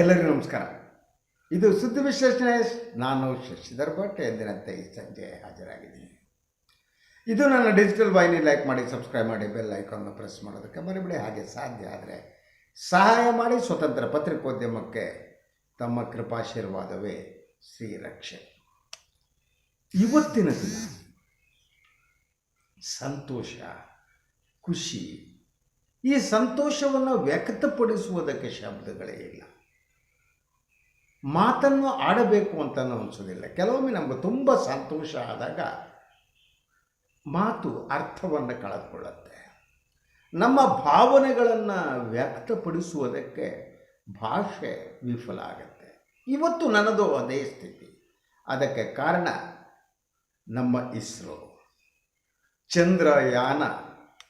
ಎಲ್ಲರಿಗೂ ನಮಸ್ಕಾರ. ಇದು ಸುದ್ದಿ ವಿಶ್ಲೇಷಣೆ. ನಾನು ಶಶಿಧರ್ ಭಟ್, ಎಂದಿನಂತೆ ಈ ಸಂಜೆ ಹಾಜರಾಗಿದ್ದೀನಿ. ಇದು ನನ್ನ ಡಿಜಿಟಲ್ ವಾಹಿನಿ, ಲೈಕ್ ಮಾಡಿ, ಸಬ್ಸ್ಕ್ರೈಬ್ ಮಾಡಿ, ಬೆಲ್ ಐಕಾನ್ನ ಪ್ರೆಸ್ ಮಾಡೋದಕ್ಕೆ ಮರಿಬಿಡಿ. ಹಾಗೆ ಸಾಧ್ಯ ಆದರೆ ಸಹಾಯ ಮಾಡಿ, ಸ್ವತಂತ್ರ ಪತ್ರಿಕೋದ್ಯಮಕ್ಕೆ ತಮ್ಮ ಕೃಪಾಶೀರ್ವಾದವೇ ಶ್ರೀರಕ್ಷೆ ಇವತ್ತಿನ ದಿನ ಸಂತೋಷ, ಖುಷಿ, ಈ ಸಂತೋಷವನ್ನು ವ್ಯಕ್ತಪಡಿಸುವುದಕ್ಕೆ ಶಬ್ದಗಳೇ ಇಲ್ಲ. ಮಾತನ್ನು ಆಡಬೇಕು ಅಂತ ಅನಿಸೋದಿಲ್ಲ. ಕೆಲವೊಮ್ಮೆ ನಮಗೆ ತುಂಬ ಸಂತೋಷ ಆದಾಗ ಮಾತು ಅರ್ಥವನ್ನು ಕಳೆದುಕೊಳ್ಳುತ್ತೆ. ನಮ್ಮ ಭಾವನೆಗಳನ್ನು ವ್ಯಕ್ತಪಡಿಸುವುದಕ್ಕೆ ಭಾಷೆ ವಿಫಲ ಆಗುತ್ತೆ. ಇವತ್ತು ನನ್ನದು ಅದೇ ಸ್ಥಿತಿ. ಅದಕ್ಕೆ ಕಾರಣ ನಮ್ಮ ಇಸ್ರೋ. ಚಂದ್ರಯಾನ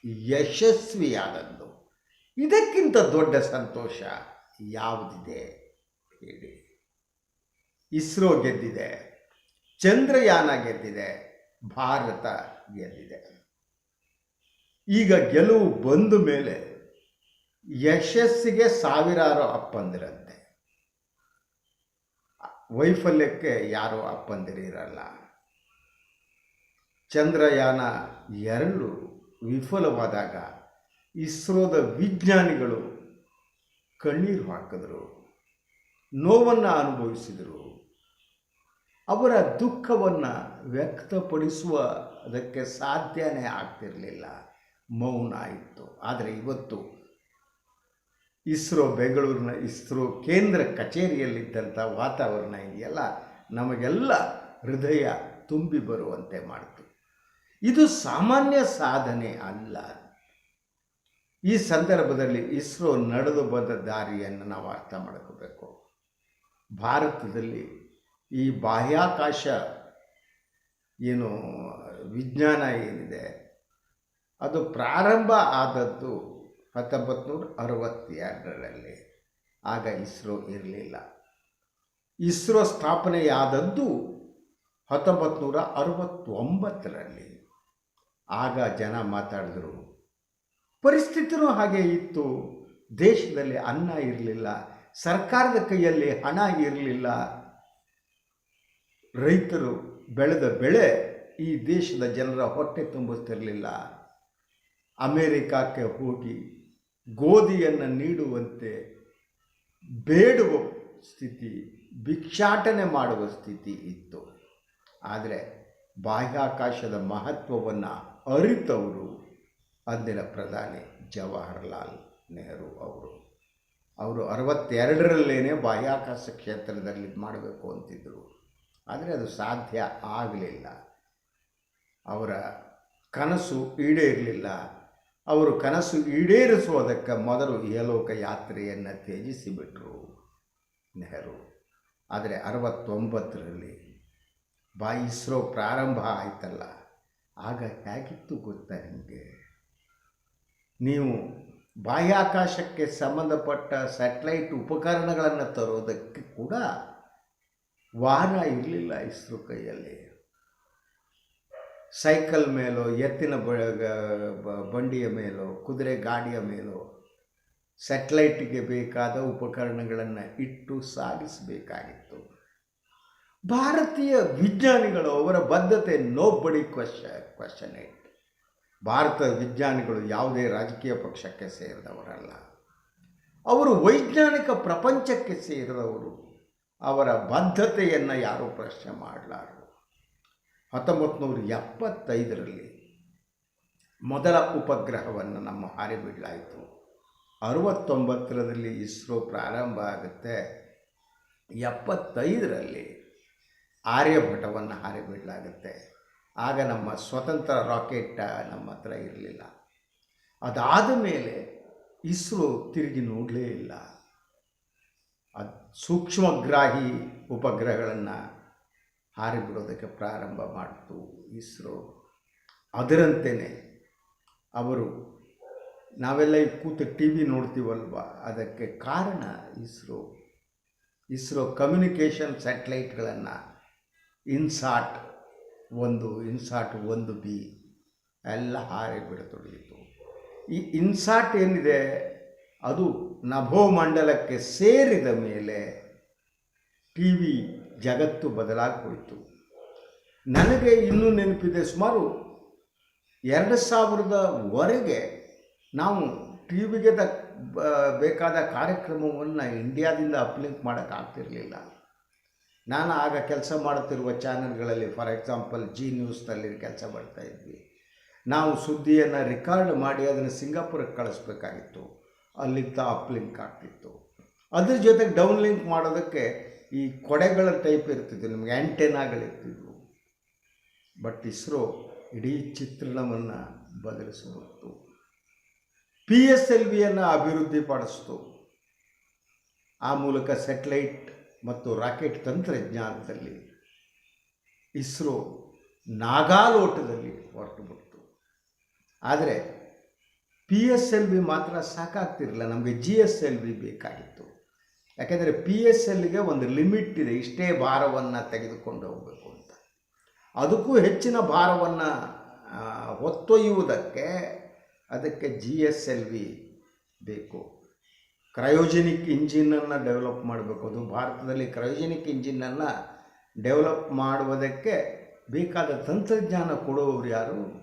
ಯಶಸ್ವಿಯಾದದ್ದು. ಇದಕ್ಕಿಂತ ದೊಡ್ಡ ಸಂತೋಷ ಯಾವುದಿದೆ ಹೇಳಿ. ಇಸ್ರೋ ಗೆದ್ದಿದೆ, ಚಂದ್ರಯಾನ ಗೆದ್ದಿದೆ, ಭಾರತ ಗೆದ್ದಿದೆ. ಈಗ ಗೆಲುವು ಬಂದ ಮೇಲೆ ಯಶಸ್ಸಿಗೆ ಸಾವಿರಾರು ಅಪ್ಪಂದಿರಂತೆ ವೈಫಲ್ಯಕ್ಕೆ ಯಾರೂ ಅಪ್ಪಂದಿರಿರಲ್ಲ ಚಂದ್ರಯಾನ ಎರಡು ವಿಫಲವಾದಾಗ ಇಸ್ರೋದ ವಿಜ್ಞಾನಿಗಳು ಕಣ್ಣೀರು ಹಾಕಿದ್ರು, ನೋವನ್ನು ಅನುಭವಿಸಿದರು. ಅವರ ದುಃಖವನ್ನು ವ್ಯಕ್ತಪಡಿಸುವ ಅದಕ್ಕೆ ಸಾಧ್ಯನೇ ಆಗ್ತಿರಲಿಲ್ಲ. ಮೌನ ಇತ್ತು. ಆದರೆ ಇವತ್ತು ಇಸ್ರೋ, ಬೆಂಗಳೂರಿನ ಇಸ್ರೋ, ಕೇಂದ್ರ ಕಚೇರಿಯಲ್ಲಿದ್ದಂಥ ವಾತಾವರಣ ಇದೆಯಲ್ಲ, ನಮಗೆಲ್ಲ ಹೃದಯ ತುಂಬಿ ಬರುವಂತೆ ಮಾಡಿತು. ಇದು ಸಾಮಾನ್ಯ ಸಾಧನೆ ಅಲ್ಲ. ಈ ಸಂದರ್ಭದಲ್ಲಿ ಇಸ್ರೋ ನಡೆದು ಬಂದ ದಾರಿಯನ್ನು ನಾವು ಅರ್ಥ ಮಾಡ್ಕೋಬೇಕು. ಭಾರತದಲ್ಲಿ ಈ ಬಾಹ್ಯಾಕಾಶ ಏನು ವಿಜ್ಞಾನ ಏನಿದೆ, ಅದು ಪ್ರಾರಂಭ ಆದದ್ದು ಹತ್ತೊಂಬತ್ತು ಅರವತ್ತೆರಡರಲ್ಲಿ ಆಗ ಇಸ್ರೋ ಇರಲಿಲ್ಲ. ಇಸ್ರೋ ಸ್ಥಾಪನೆಯಾದದ್ದು ಹತ್ತೊಂಬತ್ತು ನೂರ ಅರವತ್ತೊಂಬತ್ತರಲ್ಲಿ ಆಗ ಜನ ಮಾತಾಡಿದ್ರು, ಪರಿಸ್ಥಿತಿನೂ ಹಾಗೆ ಇತ್ತು. ದೇಶದಲ್ಲಿ ಅನ್ನ ಇರಲಿಲ್ಲ, ಸರ್ಕಾರದ ಕೈಯಲ್ಲಿ ಹಣ ಇರಲಿಲ್ಲ. ರೈತರು ಬೆಳೆದ ಬೆಳೆ ಈ ದೇಶದ ಜನರ ಹೊಟ್ಟೆ ತುಂಬಿಸ್ತಿರಲಿಲ್ಲ. ಅಮೇರಿಕಾಕ್ಕೆ ಹೋಗಿ ಗೋಧಿಯನ್ನು ನೀಡುವಂತೆ ಬೇಡುವ ಸ್ಥಿತಿ, ಭಿಕ್ಷಾಟನೆ ಮಾಡುವ ಸ್ಥಿತಿ ಇತ್ತು. ಆದರೆ ಬಾಹ್ಯಾಕಾಶದ ಮಹತ್ವವನ್ನು ಅರಿತವರು ಅಂದಿನ ಪ್ರಧಾನಿ ಜವಾಹರ್ಲಾಲ್ ನೆಹರು ಅವರು. ಅವರು ಅರವತ್ತೆರಡರಲ್ಲೇನೆ ಬಾಹ್ಯಾಕಾಶ ಕ್ಷೇತ್ರದಲ್ಲಿ ಮಾಡಬೇಕು ಅಂತಿದ್ದರು ಆದರೆ ಅದು ಸಾಧ್ಯ ಆಗಲಿಲ್ಲ. ಅವರ ಕನಸು ಈಡೇರಲಿಲ್ಲ. ಅವರು ಕನಸು ಈಡೇರಿಸುವುದಕ್ಕೆ ಮೊದಲು ಏಲೋಕ ಯಾತ್ರೆಯನ್ನು ತ್ಯಜಿಸಿಬಿಟ್ರು ನೆಹರು. ಆದರೆ ಅರವತ್ತೊಂಬತ್ತರಲ್ಲಿ ಬಾ ಇಸ್ರೋ ಪ್ರಾರಂಭ ಆಯ್ತಲ್ಲ, ಆಗ ಹೇಗಿತ್ತು ಗೊತ್ತಾ ನಿಮಗೆ? ನೀವು ಬಾಹ್ಯಾಕಾಶಕ್ಕೆ ಸಂಬಂಧಪಟ್ಟ ಸ್ಯಾಟಲೈಟ್ ಉಪಕರಣಗಳನ್ನು ತರೋದಕ್ಕೆ ಕೂಡ ವಾಹನ ಇರಲಿಲ್ಲ ಇಸ್ರೋ ಕೈಯಲ್ಲಿ. ಸೈಕಲ್ ಮೇಲೋ, ಎತ್ತಿನ ಬಂಡಿಯ ಮೇಲೋ, ಕುದುರೆ ಗಾಡಿಯ ಮೇಲೋ, ಸ್ಯಾಟಲೈಟ್ಗೆ ಬೇಕಾದ ಉಪಕರಣಗಳನ್ನು ಇಟ್ಟು ಸಾಗಿಸಬೇಕಾಗಿತ್ತು. ಭಾರತೀಯ ವಿಜ್ಞಾನಿಗಳು ಅವರ ಬದ್ಧತೆ ನೋ ಬಡಿ ಕ್ವಶ ಕ್ವಶನ್ ಇಟ್ ಭಾರತದ ವಿಜ್ಞಾನಿಗಳು ಯಾವುದೇ ರಾಜಕೀಯ ಪಕ್ಷಕ್ಕೆ ಸೇರಿದವರಲ್ಲ. ಅವರು ವೈಜ್ಞಾನಿಕ ಪ್ರಪಂಚಕ್ಕೆ ಸೇರಿದವರು. ಅವರ ಬದ್ಧತೆಯನ್ನು ಯಾರೂ ಪ್ರಶ್ನೆ ಮಾಡಲಾರರು. ಹತ್ತೊಂಬತ್ತು ನೂರ ಎಪ್ಪತ್ತೈದರಲ್ಲಿ ಮೊದಲ ಉಪಗ್ರಹವನ್ನು ನಮ್ಮ ಹಾರಿಬಿಡಲಾಯಿತು ಅರವತ್ತೊಂಬತ್ತರಲ್ಲಿ ಇಸ್ರೋ ಪ್ರಾರಂಭ ಆಗುತ್ತೆ. ಎಪ್ಪತ್ತೈದರಲ್ಲಿ ಆರ್ಯಭಟವನ್ನು ಹಾರಿಬಿಡಲಾಗುತ್ತೆ ಆಗ ನಮ್ಮ ಸ್ವತಂತ್ರ ರಾಕೆಟ್ ನಮ್ಮ ಹತ್ರ ಇರಲಿಲ್ಲ. ಅದಾದ ಮೇಲೆ ಇಸ್ರೋ ತಿರುಗಿ ನೋಡಲೇ ಇಲ್ಲ. ಸೂಕ್ಷ್ಮಗ್ರಾಹಿ ಉಪಗ್ರಹಗಳನ್ನು ಹಾರಿಬಿಡೋದಕ್ಕೆ ಪ್ರಾರಂಭ ಮಾಡಿತು ಇಸ್ರೋ. ಅದರಂತೆಯೇ ಅವರು, ನಾವೆಲ್ಲ ಈ ಕೂತು ಟಿ ವಿ ನೋಡ್ತೀವಲ್ವ? ಅದಕ್ಕೆ ಕಾರಣ ಇಸ್ರೋ. ಇಸ್ರೋ ಕಮ್ಯುನಿಕೇಷನ್ ಸ್ಯಾಟಲೈಟ್ಗಳನ್ನು ಇನ್ಸಾಟ್ ಒಂದು ಇನ್ಸಾಟ್ ಒಂದು ಬಿ ಎಲ್ಲ ಹಾರಿ ಬಿಡತೊಡಗಿತು ಈ ಇನ್ಸಾಟ್ ಏನಿದೆ? ಅದು ನಭೋಮಂಡಲಕ್ಕೆ ಸೇರಿದ ಮೇಲೆ ಟಿ ವಿ ಜಗತ್ತು ಬದಲಾಗಿ ಹೋಯಿತು ನನಗೆ ಇನ್ನೂ ನೆನಪಿದೆ, ಸುಮಾರು ಎರಡು ಸಾವಿರದವರೆಗೆ ನಾವು ಟಿ ವಿಗೆ ದ ಬೇಕಾದ ಕಾರ್ಯಕ್ರಮವನ್ನು ಇಂಡಿಯಾದಿಂದ ಅಪ್ಲಿಂಕ್ ಮಾಡೋಕ್ಕಾಗ್ತಿರಲಿಲ್ಲ ನಾನು ಆಗ ಕೆಲಸ ಮಾಡುತ್ತಿರುವ ಚಾನೆಲ್ಗಳಲ್ಲಿ, ಫಾರ್ ಎಕ್ಸಾಂಪಲ್, ಜಿ ನ್ಯೂಸ್ನಲ್ಲಿ ಕೆಲಸ ಮಾಡ್ತಾಯಿದ್ವಿ ನಾವು ಸುದ್ದಿಯನ್ನು ರೆಕಾರ್ಡ್ ಮಾಡಿ ಅದನ್ನು ಸಿಂಗಾಪುರಕ್ಕೆ ಕಳಿಸ್ಬೇಕಾಗಿತ್ತು. ಅಲ್ಲಿಂದ ಅಪ್ಲಿಂಕ್ ಆಗ್ತಿತ್ತು. ಅದ್ರ ಜೊತೆಗೆ ಡೌನ್ ಲಿಂಕ್ ಮಾಡೋದಕ್ಕೆ ಈ ಕೊಡೆಗಳ ಟೈಪ್ ಇರ್ತಿದ್ವು, ನಿಮಗೆ ಆ್ಯಂಟೆನಾಗಳಿರ್ತಿದ್ವು ಬಟ್ ಇಸ್ರೋ ಇಡೀ ಚಿತ್ರಣವನ್ನು ಬದಲಿಸಿಬಿಡ್ತು ಪಿ ಎಸ್ ಎಲ್ ವಿಯನ್ನು ಅಭಿವೃದ್ಧಿಪಡಿಸ್ತು ಆ ಮೂಲಕ ಸೆಟ್ಲೈಟ್ ಮತ್ತು ರಾಕೆಟ್ ತಂತ್ರಜ್ಞಾನದಲ್ಲಿ ಇಸ್ರೋ ನಾಗಾಲೋಟದಲ್ಲಿ ಹೊರಟು ಬಿಡ್ತು. ಆದರೆ ಪಿ ಎಸ್ ಎಲ್ ವಿ ಮಾತ್ರ ಸಾಕಾಗ್ತಿರಲಿಲ್ಲ. ನಮಗೆ ಜಿ ಎಸ್ ಎಲ್ ವಿ ಬೇಕಾಗಿತ್ತು. ಯಾಕೆಂದರೆ ಪಿ ಎಸ್ ಎಲ್ಗೆ ಒಂದು ಲಿಮಿಟ್ ಇದೆ. ಇಷ್ಟೇ ಭಾರವನ್ನು ತೆಗೆದುಕೊಂಡು ಹೋಗಬೇಕು ಅಂತ. ಅದಕ್ಕೂ ಹೆಚ್ಚಿನ ಭಾರವನ್ನು ಹೊತ್ತೊಯ್ಯುವುದಕ್ಕೆ ಅದಕ್ಕೆ ಜಿ ಎಸ್ ಎಲ್ ವಿ ಬೇಕು. ಕ್ರಯೋಜೆನಿಕ್ ಇಂಜಿನನ್ನು ಡೆವಲಪ್ ಮಾಡಬೇಕು. ಅದು ಭಾರತದಲ್ಲಿ ಕ್ರಯೋಜೆನಿಕ್ ಇಂಜಿನನ್ನು ಡೆವಲಪ್ ಮಾಡುವುದಕ್ಕೆ ಬೇಕಾದ ತಂತ್ರಜ್ಞಾನ ಕೊಡುವವರು ಯಾರು?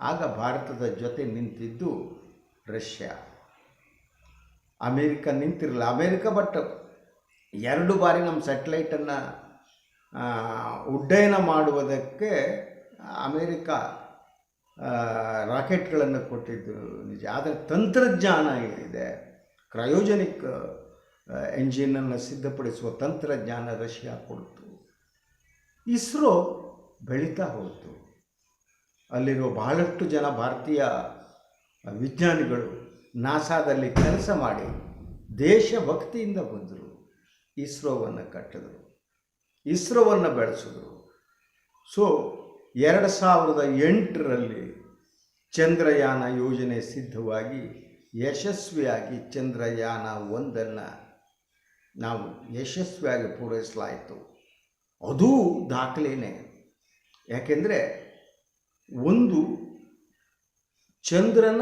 ಆಗ ಭಾರತದ ಜೊತೆ ನಿಂತಿದ್ದು ರಷ್ಯಾ. ಅಮೇರಿಕ ನಿಂತಿರಲಿಲ್ಲ. ಅಮೇರಿಕ ಬಟ್ ಎರಡು ಬಾರಿ ನಮ್ಮ ಸ್ಯಾಟಲೈಟನ್ನು ಉಡ್ಡಯನ ಮಾಡುವುದಕ್ಕೆ ಅಮೇರಿಕ ರಾಕೆಟ್ಗಳನ್ನು ಕೊಟ್ಟಿದ್ದು ನಿಜ. ಆದರೆ ತಂತ್ರಜ್ಞಾನ ಏನಿದೆ ಕ್ರಯೋಜನಿಕ್ ಎಂಜಿನನ್ನು ಸಿದ್ಧಪಡಿಸುವ ತಂತ್ರಜ್ಞಾನ ರಷ್ಯಾ ಕೊಡ್ತು. ಇಸ್ರೋ ಬೆಳೀತಾ ಹೋಯಿತು. ಅಲ್ಲಿರುವ ಬಹಳಷ್ಟು ಜನ ಭಾರತೀಯ ವಿಜ್ಞಾನಿಗಳು ನಾಸಾದಲ್ಲಿ ಕೆಲಸ ಮಾಡಿ ದೇಶಭಕ್ತಿಯಿಂದ ಬಂದರು. ಇಸ್ರೋವನ್ನು ಕಟ್ಟಿದರು. ಇಸ್ರೋವನ್ನು ಬೆಳೆಸಿದ್ರು. ಸೊ, ಎರಡು ಸಾವಿರದ ಎಂಟರಲ್ಲಿ ಚಂದ್ರಯಾನ ಯೋಜನೆ ಸಿದ್ಧವಾಗಿ, ಯಶಸ್ವಿಯಾಗಿ ಚಂದ್ರಯಾನ ಒಂದನ್ನು ನಾವು ಯಶಸ್ವಿಯಾಗಿ ಪೂರೈಸಲಾಯಿತು. ಅದೂ ದಾಖಲೆನೇ. ಯಾಕೆಂದರೆ, ಒಂದು ಚಂದ್ರನ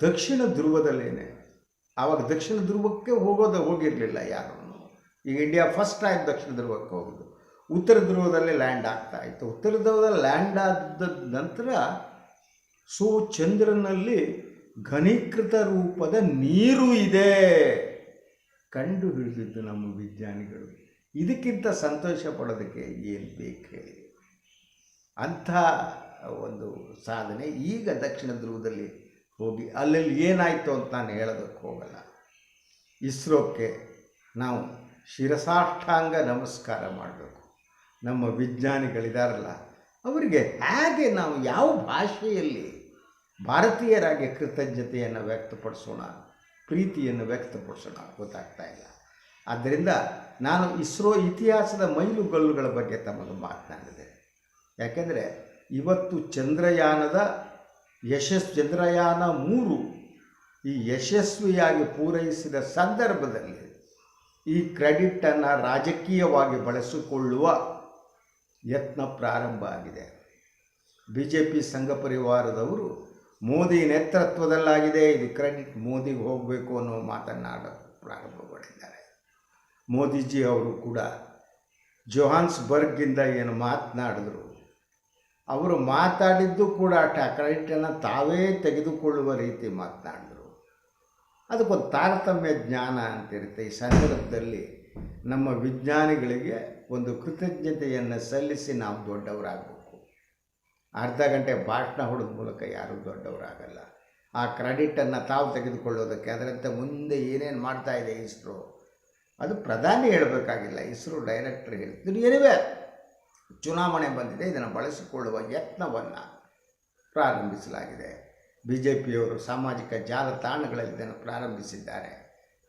ದಕ್ಷಿಣ ಧ್ರುವದಲ್ಲೇನೆ. ಆವಾಗ ದಕ್ಷಿಣ ಧ್ರುವಕ್ಕೆ ಹೋಗೋದು ಹೋಗಿರಲಿಲ್ಲ ಯಾರೂ? ಈಗ ಇಂಡಿಯಾ ಫಸ್ಟ್ ಟೈಮ್ ದಕ್ಷಿಣ ಧ್ರುವಕ್ಕೆ ಹೋಗೋದು. ಉತ್ತರ ಧ್ರುವದಲ್ಲಿ ಲ್ಯಾಂಡ್ ಆಗ್ತಾ ಇತ್ತು. ಉತ್ತರ ಧ್ರುವದಲ್ಲಿ ಲ್ಯಾಂಡ್ ಆದ ನಂತರ ಸೊ ಚಂದ್ರನಲ್ಲಿ ಘನೀಕೃತ ರೂಪದ ನೀರು ಇದೆ. ಕಂಡು ಹಿಡಿದಿದ್ದು ನಮ್ಮ ವಿಜ್ಞಾನಿಗಳು. ಇದಕ್ಕಿಂತ ಸಂತೋಷ ಪಡೋದಕ್ಕೆ ಏನು ಬೇಕು? ಹೇಳಿ ಅಂಥ ಒಂದು ಸಾಧನೆ. ಈಗ ದಕ್ಷಿಣ ಧ್ರುವದಲ್ಲಿ ಹೋಗಿ ಅಲ್ಲಲ್ಲಿ ಏನಾಯಿತು ಅಂತ ನಾನು ಹೇಳೋದಕ್ಕೆ ಹೋಗಲ್ಲ. ಇಸ್ರೋಕ್ಕೆ ನಾವು ಶಿರಸಾಷ್ಟಾಂಗ ನಮಸ್ಕಾರ ಮಾಡಬೇಕು. ನಮ್ಮ ವಿಜ್ಞಾನಿಗಳಿದಾರಲ್ಲ, ಅವರಿಗೆ ಹೇಗೆ ನಾವು ಯಾವ ಭಾಷೆಯಲ್ಲಿ ಭಾರತೀಯರಾಗಿ ಕೃತಜ್ಞತೆಯನ್ನು ವ್ಯಕ್ತಪಡಿಸೋಣ, ಪ್ರೀತಿಯನ್ನು ವ್ಯಕ್ತಪಡಿಸೋಣ ಗೊತ್ತಾಗ್ತಾ ಇಲ್ಲ. ಆದ್ದರಿಂದ ನಾನು ಇಸ್ರೋ ಇತಿಹಾಸದ ಮೈಲುಗಲ್ಲುಗಳ ಬಗ್ಗೆ ತಮಗೆ ಮಾತನಾಡಿದೆ. ಯಾಕೆಂದರೆ ಇವತ್ತು ಚಂದ್ರಯಾನದ ಯಶಸ್ ಚಂದ್ರಯಾನ ಮೂರು ಈ ಯಶಸ್ವಿಯಾಗಿ ಪೂರೈಸಿದ ಸಂದರ್ಭದಲ್ಲಿ ಈ ಕ್ರೆಡಿಟನ್ನು ರಾಜಕೀಯವಾಗಿ ಬಳಸಿಕೊಳ್ಳುವ ಯತ್ನ ಪ್ರಾರಂಭ ಆಗಿದೆ. ಬಿ ಜೆ ಪಿ ಸಂಘ ಪರಿವಾರದವರು ಮೋದಿ ನೇತೃತ್ವದಲ್ಲಾಗಿದೆ, ಇದು ಕ್ರೆಡಿಟ್ ಮೋದಿಗೆ ಹೋಗಬೇಕು ಅನ್ನೋ ಮಾತನ್ನಾಡ ಪ್ರಾರಂಭ ಮಾಡಿದ್ದಾರೆ ಮೋದಿಜಿ ಅವರು ಕೂಡ ಜೊಹಾನ್ಸ್ಬರ್ಗಿಂದ ಏನು ಮಾತನಾಡಿದ್ರು ಅವರು ಮಾತಾಡಿದ್ದು ಕೂಡ ಕ್ರೆಡಿಟನ್ನು ತಾವೇ ತೆಗೆದುಕೊಳ್ಳುವ ರೀತಿ ಮಾತನಾಡಿದ್ರು. ಅದಕ್ಕೊಂದು ತಾರತಮ್ಯ ಜ್ಞಾನ ಅಂತಿರುತ್ತೆ ಈ ಸಂದರ್ಭದಲ್ಲಿ ನಮ್ಮ ವಿಜ್ಞಾನಿಗಳಿಗೆ ಒಂದು ಕೃತಜ್ಞತೆಯನ್ನು ಸಲ್ಲಿಸಿ ನಾವು ದೊಡ್ಡವರಾಗಬೇಕು. ಅರ್ಧ ಗಂಟೆ ಭಾಷಣ ಹೊಡೆದ ಮೂಲಕ ಯಾರೂ ದೊಡ್ಡವರಾಗಲ್ಲ. ಆ ಕ್ರೆಡಿಟನ್ನು ತಾವು ತೆಗೆದುಕೊಳ್ಳೋದಕ್ಕೆ ಅದರಂತೆ ಮುಂದೆ ಏನೇನು ಮಾಡ್ತಾ ಇದೆ ಇಸ್ರೋ. ಅದು ಪ್ರಧಾನಿ ಹೇಳಬೇಕಾಗಿಲ್ಲ, ಇಸ್ರೋ ಡೈರೆಕ್ಟ್ರ್ ಹೇಳ್ತಿದ್ರು ಏನಿವೆ? ಚುನಾವಣೆ ಬಂದಿದೆ, ಇದನ್ನು ಬಳಸಿಕೊಳ್ಳುವ ಯತ್ನವನ್ನು ಪ್ರಾರಂಭಿಸಲಾಗಿದೆ. ಬಿ ಜೆ ಪಿಯವರು ಸಾಮಾಜಿಕ ಜಾಲತಾಣಗಳಲ್ಲಿ ಇದನ್ನು ಪ್ರಾರಂಭಿಸಿದ್ದಾರೆ.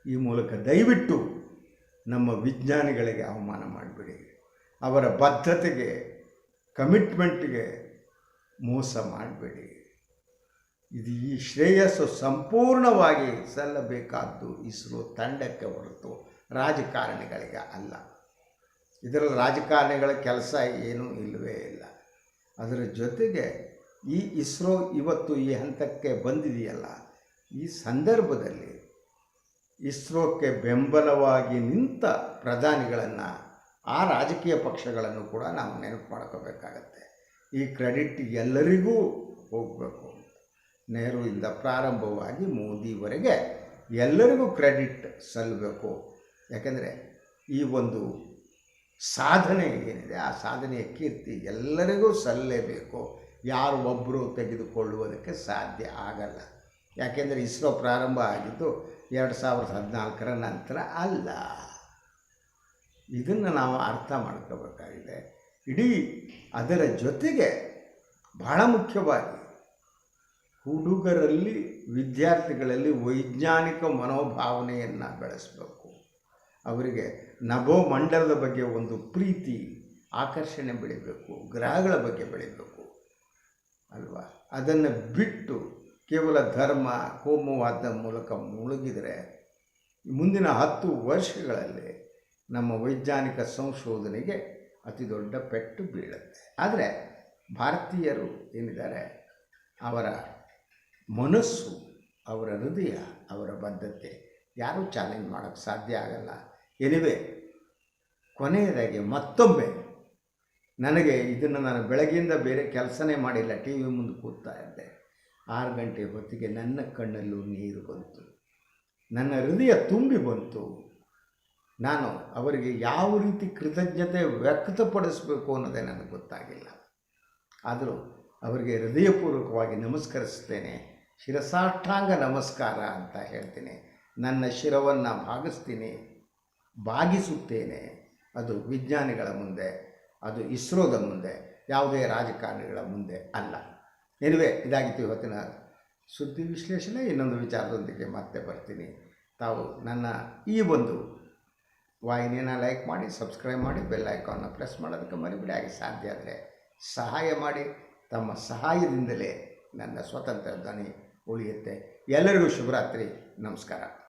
ಈ ಮೂಲಕ ದಯವಿಟ್ಟು ನಮ್ಮ ವಿಜ್ಞಾನಿಗಳಿಗೆ ಅವಮಾನ ಮಾಡಿಬಿಡಿ. ಅವರ ಬದ್ಧತೆಗೆ, ಕಮಿಟ್ಮೆಂಟ್ಗೆ ಮೋಸ ಮಾಡಬೇಡಿ. ಇದು ಈ ಶ್ರೇಯಸ್ಸು ಸಂಪೂರ್ಣವಾಗಿ ಸಲ್ಲಬೇಕಾದ್ದು ಇಸ್ರೋ ತಂಡಕ್ಕೆ ಹೊರತು ರಾಜಕಾರಣಿಗಳಿಗೆ ಅಲ್ಲ. ಇದರಲ್ಲಿ ರಾಜಕಾರಣಿಗಳ ಕೆಲಸ ಏನೂ ಇಲ್ಲವೇ ಇಲ್ಲ. ಅದರ ಜೊತೆಗೆ ಈ ಇಸ್ರೋ ಇವತ್ತು ಈ ಹಂತಕ್ಕೆ ಬಂದಿದೆಯಲ್ಲ, ಈ ಸಂದರ್ಭದಲ್ಲಿ ಇಸ್ರೋಕ್ಕೆ ಬೆಂಬಲವಾಗಿ ನಿಂತ ಪ್ರಧಾನಿಗಳನ್ನು ಆ ರಾಜಕೀಯ ಪಕ್ಷಗಳನ್ನು ಕೂಡ ನಾವು ನೆನಪು ಮಾಡ್ಕೋಬೇಕಾಗತ್ತೆ. ಈ ಕ್ರೆಡಿಟ್ ಎಲ್ಲರಿಗೂ ಹೋಗಬೇಕು. ನೆಹರುವಿಂದ ಪ್ರಾರಂಭವಾಗಿ ಮೋದಿವರೆಗೆ ಎಲ್ಲರಿಗೂ ಕ್ರೆಡಿಟ್ ಸಲ್ಲಬೇಕು. ಯಾಕೆಂದರೆ ಈ ಒಂದು ಸಾಧನೆ ಏನಿದೆ, ಆ ಸಾಧನೆಯ ಕೀರ್ತಿ ಎಲ್ಲರಿಗೂ ಸಲ್ಲಲೇಬೇಕು ಯಾರು ಒಬ್ಬರು ತೆಗೆದುಕೊಳ್ಳುವುದಕ್ಕೆ ಸಾಧ್ಯ ಆಗಲ್ಲ. ಯಾಕೆಂದರೆ ಇಸ್ರೋ ಪ್ರಾರಂಭ ಆಗಿದ್ದು ಎರಡು ಸಾವಿರದ ಹದಿನಾಲ್ಕರ ನಂತರ ಅಲ್ಲ. ಇದನ್ನು ನಾವು ಅರ್ಥ ಮಾಡ್ಕೋಬೇಕಾಗಿದೆ. ಇಡೀ ಅದರ ಜೊತೆಗೆ ಬಹಳ ಮುಖ್ಯವಾಗಿ ಹುಡುಗರಲ್ಲಿ ವಿದ್ಯಾರ್ಥಿಗಳಲ್ಲಿ ವೈಜ್ಞಾನಿಕ ಮನೋಭಾವನೆಯನ್ನು ಬೆಳೆಸಬೇಕು. ಅವರಿಗೆ ನಭೋಮಂಡಲದ ಬಗ್ಗೆ ಒಂದು ಪ್ರೀತಿ, ಆಕರ್ಷಣೆ ಬೆಳಿಬೇಕು, ಗ್ರಹಗಳ ಬಗ್ಗೆ ಬೆಳಿಬೇಕು, ಅಲ್ವಾ? ಅದನ್ನು ಬಿಟ್ಟು ಕೇವಲ ಧರ್ಮ ಕೋಮವಾದ ಮೂಲಕ ಮುಳುಗಿದರೆ ಮುಂದಿನ ಹತ್ತು ವರ್ಷಗಳಲ್ಲಿ ನಮ್ಮ ವೈಜ್ಞಾನಿಕ ಸಂಶೋಧನೆಗೆ ಅತಿ ದೊಡ್ಡ ಪೆಟ್ಟು ಬೀಳುತ್ತೆ. ಆದರೆ ಭಾರತೀಯರು ಏನಿದ್ದಾರೆ? ಅವರ ಮನಸ್ಸು, ಅವರ ಹೃದಯ, ಅವರ ಬದ್ಧತೆ ಯಾರೂ ಚಾಲೆಂಜ್ ಮಾಡೋಕ್ಕೆ ಸಾಧ್ಯ ಆಗಲ್ಲ. ಎನಿವೆ, ಕೊನೆಯದಾಗಿ ಮತ್ತೊಮ್ಮೆ ನನಗೆ ಇದನ್ನು ನಾನು ಬೆಳಗ್ಗೆಯಿಂದ ಬೇರೆ ಕೆಲಸನೇ ಮಾಡಿಲ್ಲ ಟಿ ವಿ ಮುಂದೆ ಕೂತಾ ಇದ್ದೆ. ಆರು ಗಂಟೆ ಹೊತ್ತಿಗೆ ನನ್ನ ಕಣ್ಣಲ್ಲೂ ನೀರು ಬಂತು. ನನ್ನ ಹೃದಯ ತುಂಬಿ ಬಂತು. ನಾನು ಅವರಿಗೆ ಯಾವ ರೀತಿ ಕೃತಜ್ಞತೆ ವ್ಯಕ್ತಪಡಿಸಬೇಕು ಅನ್ನೋದೇ ನನಗೆ ಗೊತ್ತಾಗಿಲ್ಲ. ಆದರೂ ಅವರಿಗೆ ಹೃದಯಪೂರ್ವಕವಾಗಿ ನಮಸ್ಕರಿಸ್ತೇನೆ ಶಿರಸಾಷ್ಟಾಂಗ ನಮಸ್ಕಾರ ಅಂತ ಹೇಳ್ತೀನಿ. ನನ್ನ ಶಿರವನ್ನು ಭಾಗಿಸ್ತೀನಿ. ಬಾಗಿಸುತ್ತೇನೆ ಅದು ವಿಜ್ಞಾನಿಗಳ ಮುಂದೆ, ಅದು ಇಸ್ರೋದ ಮುಂದೆ, ಯಾವುದೇ ರಾಜಕಾರಣಿಗಳ ಮುಂದೆ ಅಲ್ಲ. ಎನಿವೆ ಇದಾಗಿತ್ತು ಇವತ್ತಿನ ಸುದ್ದಿ ವಿಶ್ಲೇಷಣೆ. ಇನ್ನೊಂದು ವಿಚಾರದೊಂದಿಗೆ ಮತ್ತೆ ಬರ್ತೀನಿ. ತಾವು ನನ್ನ ಈ ಒಂದು ವಾಹಿನಿಯನ್ನು ಲೈಕ್ ಮಾಡಿ, ಸಬ್ಸ್ಕ್ರೈಬ್ ಮಾಡಿ, ಬೆಲ್ ಐಕಾನ್ನ ಪ್ರೆಸ್ ಮಾಡೋದಕ್ಕೆ ಮರಿಬಿಡಿ. ಹಾಗೆ ಸಾಧ್ಯ ಆದರೆ ಸಹಾಯ ಮಾಡಿ. ತಮ್ಮ ಸಹಾಯದಿಂದಲೇ ನನ್ನ ಸ್ವತಂತ್ರ ಧ್ವನಿ ಉಳಿಯುತ್ತೆ. ಎಲ್ಲರಿಗೂ ಶುಭರಾತ್ರಿ. ನಮಸ್ಕಾರ.